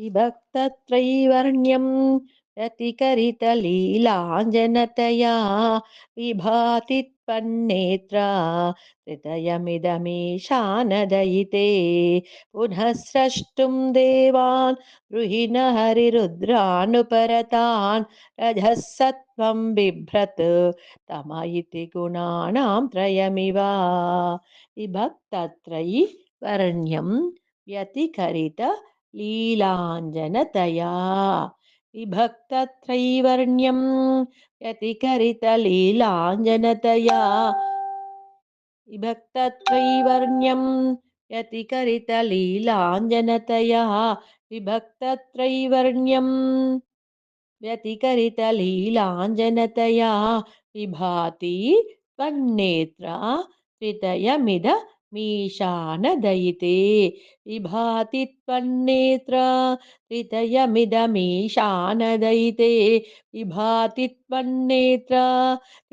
विभक्तत्रैवर्ण्यं रतिकरितलीलाञ्जनतया विभाति त्वन्नेत्रा हृदयमिदमीशानदयिते पुनः स्रष्टुं देवान् रुहिण हरिरुद्रानुपरतान् रजः सत्त्वं बिभ्रत् तम इति गुणानां त्रयमिव विभक्तत्रयी वर्ण्यं व्यतिकरित लीलाञ्जनतया विभक्तत्रैवर्ण्यं व्यतिकरितलीलाञ्जनतया विभक्तत्रैवर्ण्यं व्यतिकरितलीलाञ्जनतया विभक्तत्रैवर्ण्यं व्यतिकरितलीलाञ्जनतया विभाति त्वन्नेत्रा हृदयमिद मीशानदयिते विभाति त्वन्नेत्र हृदयमिदमीशानदयिते विभाति त्वन्नेत्र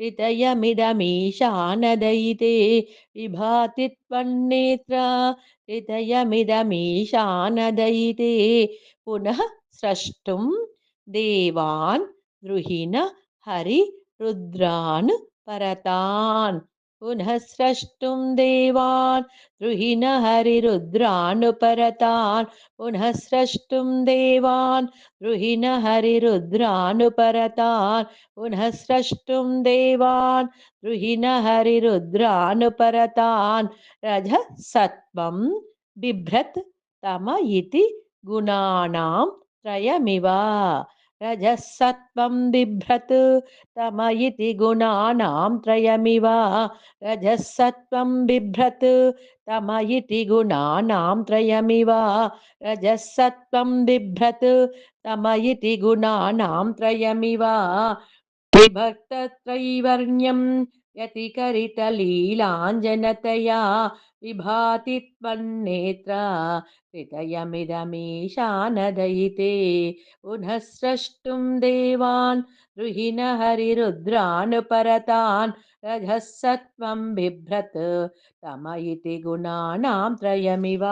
हृदयमिदमीशानदयिते विभाति त्वन्नेत्र हृदयमिदमीशानदयिते पुनः स्रष्टुं देवान् द्रुहिण हरिरुद्रान् परतान्। पुनः स्रष्टुं देवान् द्रुहिण हरिरुद्रानुपरतान् पुनः स्रष्टुं देवान् द्रुहिण हरिरुद्रानुपरतान् पुनः स्रष्टुं देवान् द्रुहिण हरिरुद्रानुपरतान् रजः सत्त्वं बिभ्रत् तम इति गुणानां त्रयमिव रजः सत्त्वं बिभ्रत्, तम इति गुणानां त्रयमिव। रजः सत्त्वं बिभ्रत्, तम इति गुणानां त्रयमिव। रजःसत्त्वं बिभ्रत्, तम इति गुणानां त्रयमिव। विभक्तत्रैवर्ण्यं व्यतिकरितलीलाञ्जनतया विभाति त्वन्नेत्र हृदयमिदमीशानदयिते। पुनः स्रष्टुं देवान् रुहिण हरिरुद्रानुपरतान् रजः सत्त्वं बिभ्रत्। तम इति गुणानां त्रयमिव।